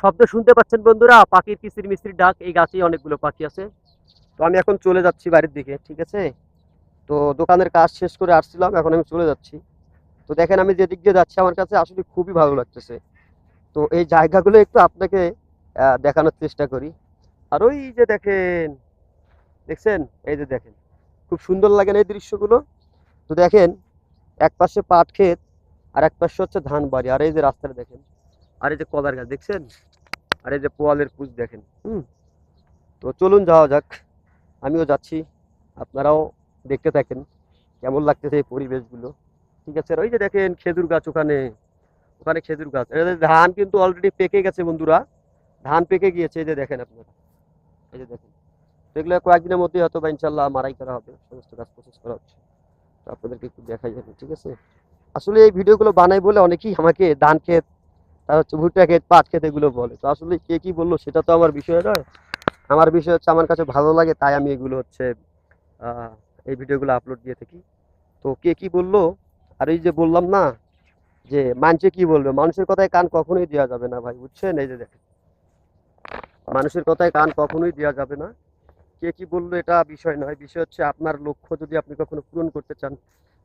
শব্দ শুনতে পাচ্ছেন বন্ধুরা, পাখির কিচির মিস্ত্রির ডাক, এই গাছেই অনেকগুলো পাখি আছে। তো আমি এখন চলে যাচ্ছি বাড়ির দিকে, ঠিক আছে? তো দোকানের কাজ শেষ করে আসছিলাম, এখন আমি চলে যাচ্ছি। তো দেখেন আমি যেদিক দিয়ে যাচ্ছি, আমার কাছে আসলে খুবই ভালো লাগতেছে। তো এই জায়গাগুলো একটু আপনাকে দেখানোর চেষ্টা করি। আর ওই যে দেখেন, দেখছেন? এই যে দেখেন, খুব সুন্দর লাগে না এই দৃশ্যগুলো? তো দেখেন, এক পাশে পাট ক্ষেত, আর এক পাশে হচ্ছে ধান বাড়ি আর এই যে রাস্তাটা দেখেন, আর এই যে কলার গাছ, দেখছেন? আর এই যে পোয়ালের পুজ দেখেন, হুম? তো চলুন যাওয়া যাক। আমিও যাচ্ছি, আপনারাও দেখতে থাকেন কেমন লাগতেছে এই পরিবেশগুলো। ঠিক আছে ওই যে দেখেন খেজুর গাছ ওখানে ওখানে খেজুর গাছ। ধান কিন্তু অলরেডি পেকে গেছে বন্ধুরা, ধান পেকে গিয়েছে, এই যে দেখেন আপনারা। এই যে দেখেন এগুলো কয়েকদিনের মধ্যেই হয়তো বা ইনশাল্লাহ মারাই করা হবে, সমস্ত গাছ প্রসেস করা হচ্ছে। তো আপনাদেরকে একটু দেখাই যাবে, ঠিক আছে? আসলে এই ভিডিওগুলো বানাই বলে অনেকেই আমাকে ধান ক্ষেত তার হচ্ছে ভুট্টা ক্ষেত পাট ক্ষেত এগুলো বলে। তো আসলে কে কি বলল সেটা তো আমার বিষয় নয়। আমার বিষয় হচ্ছে আমার কাছে ভালো লাগে, তাই আমি এগুলো হচ্ছে এই ভিডিওগুলো আপলোড দিয়ে থাকি। তো কে কি বলল? আর এই যে বললাম না, যে মানুষে কি বলবে? মানুষের কথায় কান কখনোই দেওয়া যাবে না ভাই, বুঝছেন? এই যে দেখেন। মানুষের কথায় কান কখনোই দেওয়া যাবে না। কে কি বলল এটা বিষয় নয়। বিষয় হচ্ছে আপনার লক্ষ্য যদি আপনি কখনো পূরণ করতে চান,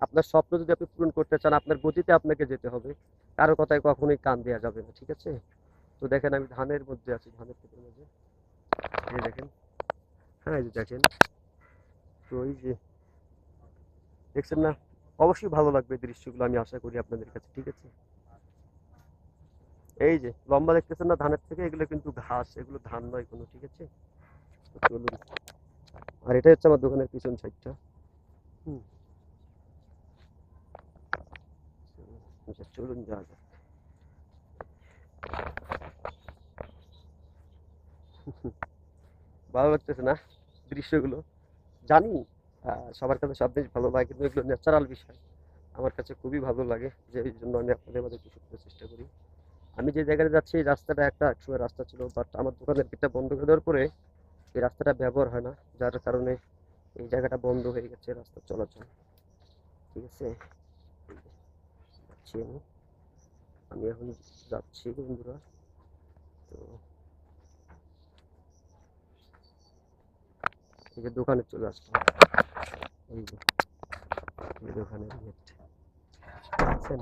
আপনার স্বপ্ন যদি আপনি পূরণ করতে চান, আপনার গতিতে আপনাকে যেতে হবে। কারও কথায় কখনোই কান দেওয়া যাবে না, ঠিক আছে? তো দেখেন আমি ধানের মধ্যে আছি, ধানের ক্ষেতের মধ্যে। দেখেন হ্যাঁ এই যে দেখেন। তো এই যে দেখছেন না? অবশ্যই ভালো লাগবে দৃশ্যগুলো, আমি আশা করি আপনাদের কাছে, ঠিক আছে? এই যে লম্বা দেখতেছেন না ধানের থেকে, এগুলো কিন্তু ঘাস, এগুলো ধান নয় কোনো, ঠিক আছে? চলুন আর এটাই হচ্ছে আমার দোকানের পিছন সাইডটা। হুম। আচ্ছা চলুন যাওয়া যাক। ভালো লাগতেছে না দৃশ্যগুলো? জানি সবার কাছে সব বেশ ভালো লাগে কিন্তু এগুলো ন্যাচারাল বিষয়। আমার কাছে খুবই ভালো লাগে যে এই জন্য আমি আপনাদের মাঝে কিছু চেষ্টা করি। আমি যে জায়গায় যাচ্ছি রাস্তাটা একটা একসময় রাস্তা ছিল বাট আমার দোকানের গেটটা বন্ধ করে দেওয়ার পরে এই রাস্তাটা ব্যবহার হয় না, যার কারণে এই জায়গাটা বন্ধ হয়ে গেছে রাস্তা চলাচল। ঠিক আছে? যাচ্ছি আমি। আমি এখন যাচ্ছি বন্ধুরা। তো এই যে দোকানে চলে আসলাম। এই যে গেট আছেন?